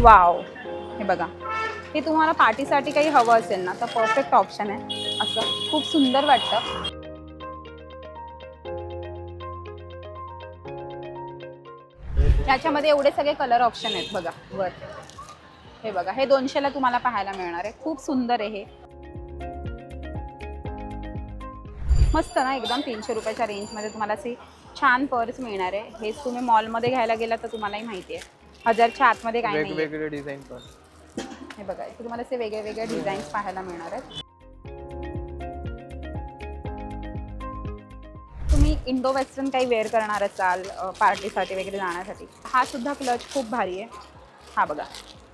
Wow. हे बघा. हे तुम्हाला पार्टीसाठी काही हवं असेल ना तर परफेक्ट ऑप्शन आहे. असं खूप सुंदर वाटतं. याच्यामध्ये एवढे सगळे कलर ऑप्शन आहेत बघा वर. हे बघा हे दोनशेला तुम्हाला पाहायला मिळणार आहे. खूप सुंदर आहे हे. मस्त ना एकदम तीनशे रुपयाच्या रेंजमध्ये तुम्हाला अशी छान पर्स मिळणार आहे. हेच तुम्ही मॉलमध्ये घ्यायला गेला तर तुम्हालाही माहिती आहे. हजारच्या आतमध्ये काही नाही वेगवेगळे डिझाईन पण. हे बघा इथे तुम्हाला असे वेगळे वेगळे डिझाईन्स पाहायला मिळणार आहेत. तुम्ही इंडो वेस्टर्न काही वेअर करणार असाल पार्टीसाठी वगैरे जाण्यासाठी. हा सुद्धा क्लच खूप भारी आहे. हा बघा.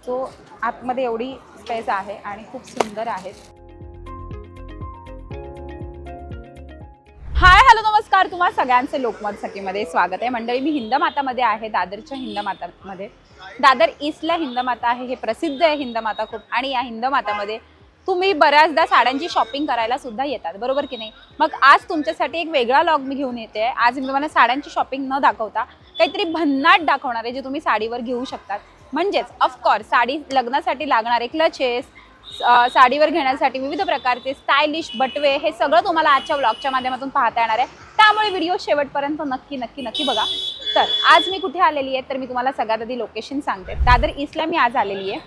तो आतमध्ये एवढी स्पेस आहे आणि खूप सुंदर आहे. नमस्कार तुम्हा सगळ्यांचे लोकमत सखीमध्ये स्वागत आहे. मंडळी मी हिंदमातामध्ये आहे दादरच्या हिंदमातामध्ये दादर ईस्टला हिंदमाता आहे हे प्रसिद्ध आहे हिंदमाता खूप. आणि या हिंदमातामध्ये तुम्ही बऱ्याचदा साड्यांची शॉपिंग करायला सुद्धा येतात बरोबर की नाही? मग आज तुमच्यासाठी एक वेगळा लॉग मी घेऊन येते. आहे आज मी तुम्हाला साड्यांची शॉपिंग न दाखवता काहीतरी भन्नाट दाखवणार आहे जे तुम्ही साडीवर घेऊ शकतात. म्हणजेच ऑफकोर्स साडी लग्नासाठी लागणारे क्लचेस साडीवर घेण्यासाठी विविध प्रकारचे स्टायलिश बटवे हे सगळं तुम्हाला आजच्या ब्लॉगच्या माध्यमातून पाहता येणार आहे. त्यामुळे व्हिडिओ शेवटपर्यंत नक्की नक्की नक्की बघा. तर आज मी कुठे आलेली आहे तर मी तुम्हाला सगळ्यात आधी लोकेशन सांगते. दादर ईस्टला मी आज आलेली आहे.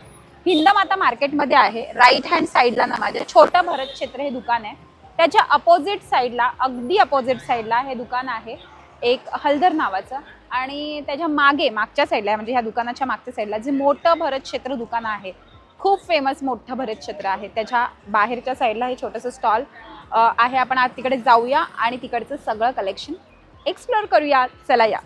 हिंदमाता मार्केटमध्ये आहे राईट हँड साईडला ना माझ्या छोटं भरत क्षेत्र हे दुकान आहे. त्याच्या अपोजिट साईडला अगदी अपोजिट साईडला हे दुकान आहे. एक हलदर नावाचं. आणि त्याच्यामागे मागच्या साईडला म्हणजे ह्या दुकानाच्या मागच्या साईडला जे मोठं भरत क्षेत्र दुकान आहे खूप फेमस मोठं भरत क्षेत्र आहे. त्याच्या बाहेरच्या साईडला हे छोटंसं स्टॉल आहे. आपण आज तिकडे जाऊया आणि तिकडचं सगळं कलेक्शन एक्सप्लोअर करूया. चला या.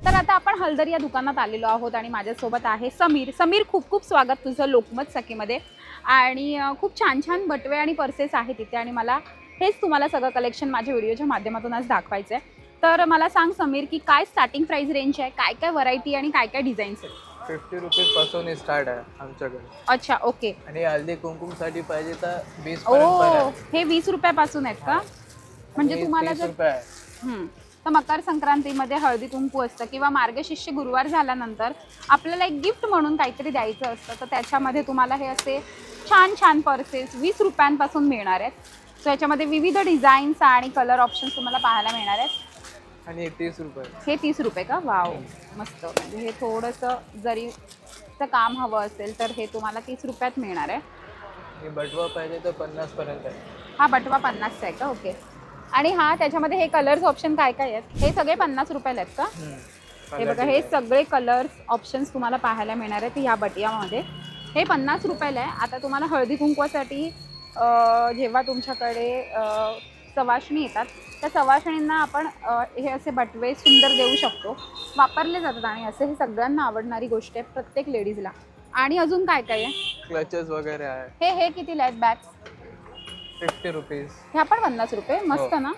तर आता आपण हलदर या दुकानात आलेलो आहोत आणि माझ्यासोबत आहे समीर. समीर खूप खूप स्वागत तुझं लोकमत सखीमध्ये. आणि खूप छान छान बटवे आणि पर्सेस आहेत तिथे आणि मला हेच तुम्हाला सगळं कलेक्शन माझ्या व्हिडिओच्या माध्यमातून आज दाखवायचं आहे तर मला सांग समीर की काय स्टार्टिंग प्राईस रेंज आहे काय काय व्हरायटी आणि काय काय डिझाईन्स आहेत? फिफ्टी रुपीजपासून स्टार्ट आहे आमच्याकडे. अच्छा ओके आणि हल्दी कुंकुमसाठी पाहिजे तर वीस ओ. हे वीस रुपयापासून आहेत का? म्हणजे तुम्हाला 30 जर रुपये आहे. हम्म. तर मकर संक्रांतीमध्ये हळदी कुंकू असतं किंवा मार्गशीर्ष गुरुवार झाल्यानंतर आपल्याला एक गिफ्ट म्हणून काहीतरी द्यायचं असतं. तर त्याच्यामध्ये तुम्हाला हे असे छान छान पर्सेस वीस रुपयांपासून मिळणार आहेत. सो याच्यामध्ये विविध डिझाईन्स आणि कलर ऑप्शन्स तुम्हाला पाहायला मिळणार आहेत. आणि तीस रुपये. हे तीस रुपये का? वाव मस्त. म्हणजे हे थोडंसं जरी चं काम हवं असेल तर हे तुम्हाला तीस रुपयात मिळणार आहे. बटवा पाहिजे तर पन्नास पर्यंत आहे. हा बटवा पन्नासचा आहे का? ओके आणि हा त्याच्यामध्ये हे कलर्स ऑप्शन काय काय आहेत? हे सगळे पन्नास रुपयाला आहेत का. हे बघा हे. सगळे कलर्स ऑप्शन्स तुम्हाला पाहायला मिळणार आहेत ह्या बटियामध्ये. हे पन्नास रुपयाला आहे. आता तुम्हाला हळदी कुंकवासाठी अं, जेव्हा तुमच्याकडे अं, सवाशणी येतात. त्या सवाशणींना आपण हे असे बटवे सुंदर देऊ शकतो. वापरले जातात आणि असे हे सगळ्यांना आवडणारी गोष्ट आहे प्रत्येक लेडीजला. आणि अजून काय काय आहे? क्लचेस वगैरे आहे. हे हे कितीला आहेत बॅग्स फिफ्टी रुपीज. ह्या पण पन्नास रुपये? मस्त हो. ना?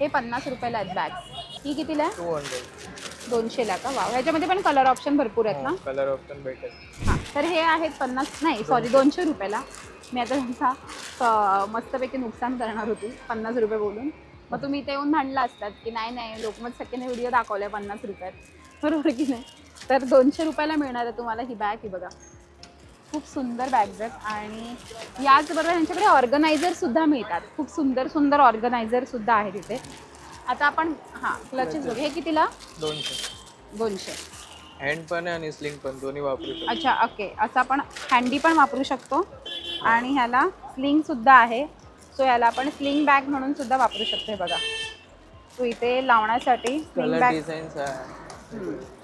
हे पन्नास रुपयाला आहेत बॅग्स ही कितीला टू हंड्रेड. दोनशेला का? वाव. ह्याच्यामध्ये पण कलर ऑप्शन भरपूर आहेत ना? कलर ऑप्शन भेटेल. हां. तर हे आहेत पन्नास नाही सॉरी दोनशे. रुपयाला. मी आता त्यांचा मस्तपैकी नुकसान करणार होती पन्नास रुपये बोलून. मग तुम्ही इथे येऊन भांडला असतात की नाही नाही लोकमत सेकंड व्हिडिओ दाखवला आहे पन्नास रुपयात. बरोबर की नाही? तर दोनशे रुपयाला मिळणार आहे तुम्हाला ही बॅग ही बघा. खूप सुंदर बॅग्स आहेत आणि याचबरोबर यांच्याकडे ऑर्गनायझर सुद्धा मिळतात. खूप सुंदर सुंदर ऑर्गनायझर सुद्धा आहे तिथे. आता आपण हां क्लचेस बघू. हे कितीला? दोनशे. दोनशे. हँड पण आहे आणि स्लिंग पण दोन्ही वापरू शकतो. अच्छा ओके असं आपण हँडी पण वापरू शकतो. आणि ह्याला स्लिंग सुद्धा आहे. सो ह्याला आपण स्लिंग बॅग म्हणून सुद्धा वापरू शकतो हे बघा. तो इथे लावण्यासाठी स्लिंग कलर बॅग डिझाईन्स आहे.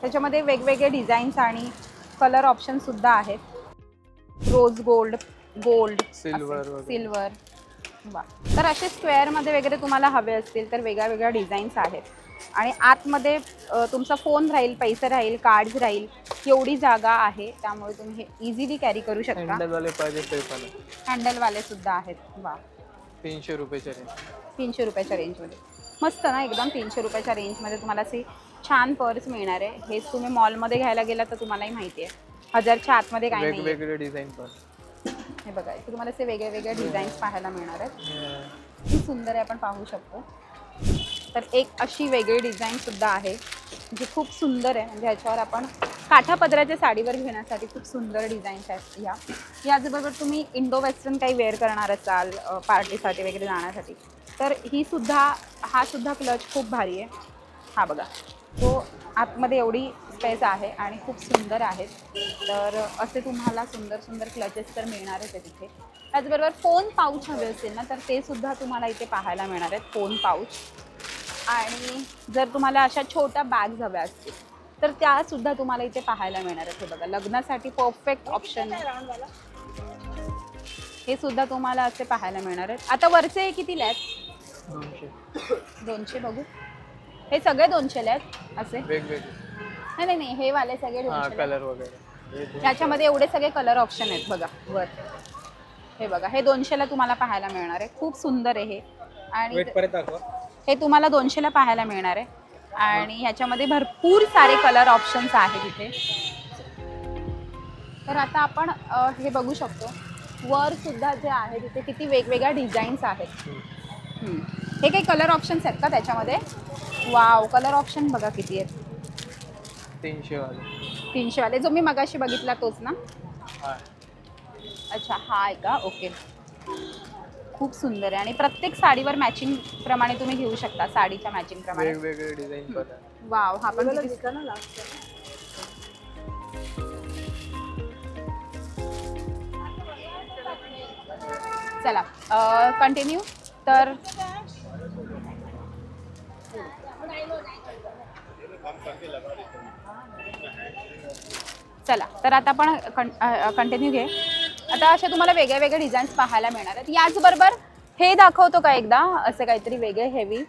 त्याच्यामध्ये वेगवेगळे डिझाईन्स आणि कलर ऑप्शन सुद्धा आहेत. रोज गोल्ड गोल्ड Silver वगैरे. सिल्वर वा. तर असे स्क्वेअरमध्ये वगैरे तुम्हाला हवे असतील तर वेगळ्या वेगळ्या डिझाईन्स आहेत. आणि आतमध्ये तुमचा फोन राहील पैसे राहील कार्ड्स राहील एवढी जागा आहे. त्यामुळे तुम्ही हे इझिली कॅरी करू शकता. हँडलवाले पाहिजे ते पण. आहे हँडलवाले सुद्धा आहेत. वा. तीनशे रुपयाचे रेंज तीनशे रुपयाच्या रेंजमध्ये मस्त ना एकदम तीनशे रुपयाच्या रेंजमध्ये तुम्हाला अशी छान पर्स मिळणार आहे. हेच तुम्ही मॉलमध्ये घ्यायला गेला तर तुम्हालाही माहिती आहे. हजारच्या आतमध्ये काही नाही वेगवेगळे डिझाईन पण. हे बघा इथे तुम्हाला असे वेगळे वेगळे डिझाईन्स पाहायला मिळणार आहेत. सुंदर आहे आपण पाहू शकतो. तर एक अशी वेगळी डिझाईन सुद्धा आहे जी खूप सुंदर आहे. म्हणजे ह्याच्यावर आपण काठा पदराच्या साडीवर घेण्यासाठी खूप सुंदर डिझाईन्स आहेत या. याचबरोबर तुम्ही इंडो वेस्टर्न काही वेअर करणार असाल पार्टीसाठी वगैरे जाण्यासाठी तर ही सुद्धा हा सुद्धा क्लच खूप भारी आहे. हा बघा. तो आतमध्ये एवढी स्पेस आहे आणि खूप सुंदर आहेत. तर असे तुम्हाला सुंदर सुंदर क्लचेस तर मिळणारच आहे तिथे त्याचबरोबर फोन पाऊच हवे असेल ना तर ते सुद्धा तुम्हाला इथे पाहायला मिळणार आहेत फोन पाऊच आणि जर तुम्हाला अशा छोट्या बॅग्स हव्या असतील तर त्या सुद्धा तुम्हाला इथे पाहायला मिळणार आहेत. हे बघा लग्नासाठी परफेक्ट ऑप्शन हे सुद्धा तुम्हाला असे पाहायला मिळणार आहेत. आता वरचे कितीला आहेत? दोनशे. दोनशे बघू. हे सगळे दोनशेला आहेत? असे? नाही नाही नाही हे वाले सगळे हा दोनशे कलर वगैरे. दोनशे. त्याच्यामध्ये एवढे सगळे कलर ऑप्शन आहेत बघा वर. हे बघा हे दोनशेला तुम्हाला पाहायला मिळणार आहे. खूप सुंदर आहे हे. आणि वेट परत दाखवा. हे तुम्हाला दोनशेला पाहायला मिळणार आहे. आणि ह्याच्यामध्ये भरपूर सारे कलर ऑप्शन्स आहेत इथे. तर आता आपण हे बघू शकतो. वर सुद्धा जे आहे तिथे किती वेगवेगळ्या डिझाईन्स आहेत. हे काही कलर ऑप्शन्स आहेत का त्याच्यामध्ये? वाव कलर ऑप्शन बघा किती आहेत. तीनशे वाले. तीनशेवाले जो मी मगाशी बघितला तोच ना? अच्छा हा आहे का? ओके खूप सुंदर आहे. आणि प्रत्येक साडीवर मॅचिंग प्रमाणे तुम्ही घेऊ शकता साडीच्या मॅचिंग प्रमाणे. वेगवेगळे डिझाईन वाव हा पण किती चला कंटिन्यू तर चला तर आता आपण कंटिन्यू घे. आता अशा तुम्हाला वेगळ्या वेगळ्या डिझाईन्स पाहायला मिळणार आहेत. याचबरोबर हे दाखवतो का एकदा? असं काहीतरी वेगळे हेवी.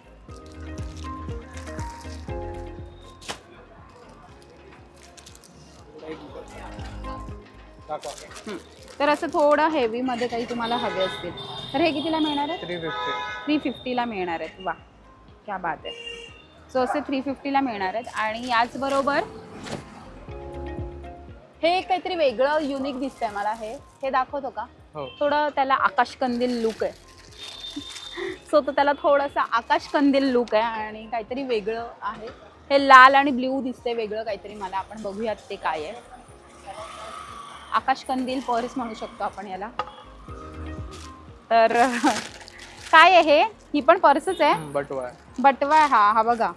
तर असं थोडं हेवीमध्ये काही तुम्हाला हवे असतील. तर हे कितीला मिळणार आहे थ्री फिफ्टी थ्री फिफ्टीला मिळणार आहेत. वा क्या बात आहे. सो असे थ्री फिफ्टीला मिळणार आहेत. आणि याचबरोबर हे काहीतरी वेगळं युनिक दिसतंय मला हे. हे दाखवतो का? हो. थोडं त्याला आकाशकंदील लुक आहे. सो तो त्याला थोडासा आकाशकंदील लुक आहे आणि काहीतरी वेगळं आहे. हे लाल आणि ब्ल्यू दिसते वेगळं काहीतरी मला. आपण बघूयात ते काय आहे. आकाशकंदील पर्स म्हणू शकतो आपण याला. तर काय आहे हे? ही पण पर्सच आहे. बटवा बटवा आहे. हा हा बघा.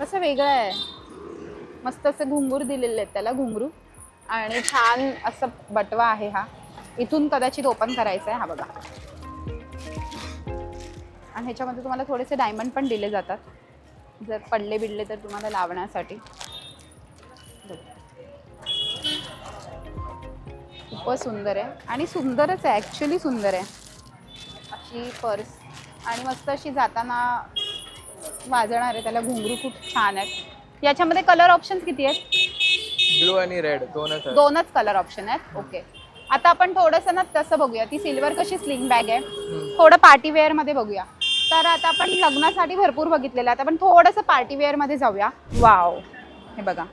कसं वेगळं आहे. मस्त असे घुंगूर दिलेले आहेत त्याला घुंगरू. आणि छान असं बटवा आहे हा. इथून कदाचित ओपन करायचा आहे हा बघा. आणि ह्याच्यामध्ये तुम्हाला थोडेसे डायमंड पण दिले जातात. जर पडले बिडले तर तुम्हाला लावण्यासाठी. खूपच सुंदर आहे. आणि सुंदरच आहे ॲक्च्युली सुंदर आहे. अशी पर्स. आणि मस्त अशी जाताना वाजणार आहे त्याला घुंगरू खूप छान आहेत. याच्यामध्ये कलर ऑप्शन्स किती आहेत? ब्लू आणि रेड दोनच आहेत. दोनच कलर ऑप्शन आहेत. ओके आता आपण थोडंसं ना तसं बघूया. ती सिल्वर कशी स्लिंग बॅग आहे? हम्म. थोडं पार्टी वेअरमध्ये बघूया. तर आता आपण लग्नासाठी भरपूर बघितलेलं आता आपण थोडंसं पार्टी वेअरमध्ये जाऊया. वाव हे बघा.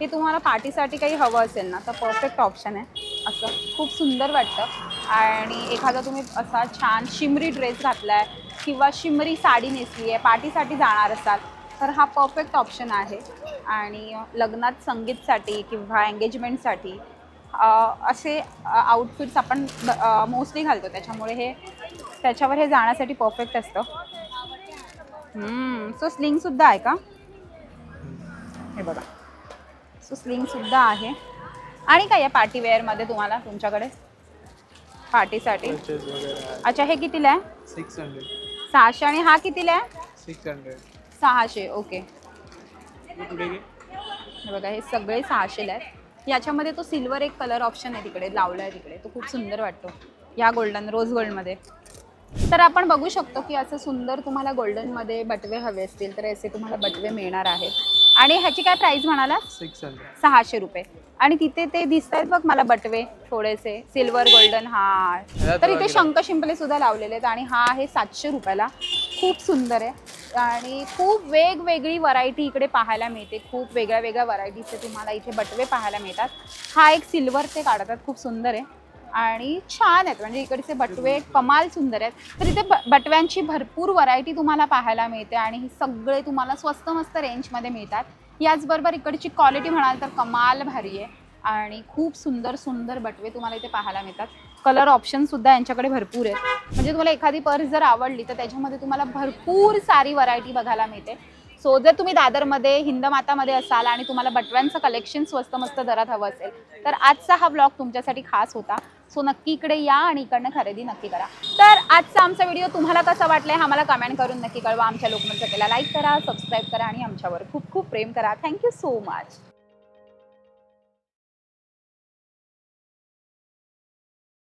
हे तुम्हाला पार्टीसाठी काही हवं असेल ना तर परफेक्ट ऑप्शन आहे. असं खूप सुंदर वाटतं. आणि एखादा तुम्ही असा छान शिमरी ड्रेस घातला आहे किंवा शिमरी साडी नेसली आहे पार्टीसाठी जाणार असाल तर हा परफेक्ट ऑप्शन आहे. आणि लग्नात संगीतसाठी किंवा एंगेजमेंटसाठी असे आउटफिट्स आपण मोस्टली घालतो. त्याच्यामुळे हे त्याच्यावर हे जाण्यासाठी परफेक्ट असतं. सो स्लिंग सुद्धा आहे का? हे बघा. सो स्लिंग सुद्धा आहे. आणि काय आहे पार्टी वेअरमध्ये तुम्हाला तुमच्याकडे? पार्टीसाठी अच्छा हे कितीला आहे? सिक्स हंड्रेड सहाशे आणि हा कितीला आहे? सिक्स हंड्रेड सहाशे ओके हे बघा हे सगळे सहाशेला आहेत. याच्यामध्ये तो सिल्वर एक कलर ऑप्शन आहे तिकडे लावला आहे तिकडे. तो खूप सुंदर वाटतो या गोल्डन रोज गोल्डमध्ये तर आपण बघू शकतो की असं सुंदर तुम्हाला गोल्डनमध्ये बटवे हवे असतील तर असे तुम्हाला बटवे मिळणार आहेत. आणि ह्याची काय प्राईस म्हणाला? सिक्स हंड्रेड सहाशे रुपये. आणि तिथे ते दिसत आहेत बघ मला बटवे थोडेसे सिल्वर गोल्डन हा. तर इथे शंख शिंपले सुद्धा लावलेले आहेत आणि हा आहे सातशे रुपयाला. खूप सुंदर आहे. आणि खूप वेगवेगळी व्हरायटी इकडे पाहायला मिळते. खूप वेगळ्या वेगळ्या व्हरायटीचे तुम्हाला इथे बटवे पाहायला मिळतात. हा एक सिल्वरचे काढतात. खूप सुंदर आहे. आणि छान आहेत. म्हणजे इकडचे बटवे कमाल सुंदर आहेत. तर इथे ब बटव्यांची भरपूर व्हरायटी तुम्हाला पाहायला मिळते आणि हे सगळे तुम्हाला स्वस्त मस्त रेंजमध्ये मिळतात. याचबरोबर इकडची क्वालिटी म्हणाल तर कमाल भारी आहे. आणि खूप सुंदर सुंदर बटवे तुम्हाला इथे पाहायला मिळतात. कलर ऑप्शन सुद्धा यांच्याकडे भरपूर आहेत. म्हणजे तुम्हाला एखादी पर्स जर आवडली तर त्याच्यामध्ये तुम्हाला भरपूर सारी व्हरायटी बघायला मिळते. सो जर तुम्ही दादरमध्ये हिंदमातामध्ये असाल आणि तुम्हाला बटव्यांचं कलेक्शन स्वस्त मस्त दरात हवं असेल तर आजचा हा ब्लॉग तुमच्यासाठी खास होता. सो नक्की इकडे या आणि इकडनं खरेदी नक्की करा. तर आजचा आमचा व्हिडिओ तुम्हाला कसा वाटलाय हा मला कमेंट करून नक्की कळवा. आमच्या लोकमत केला लाईक करा सबस्क्राईब करा आणि आमच्यावर खूप खूप प्रेम करा. Thank you so much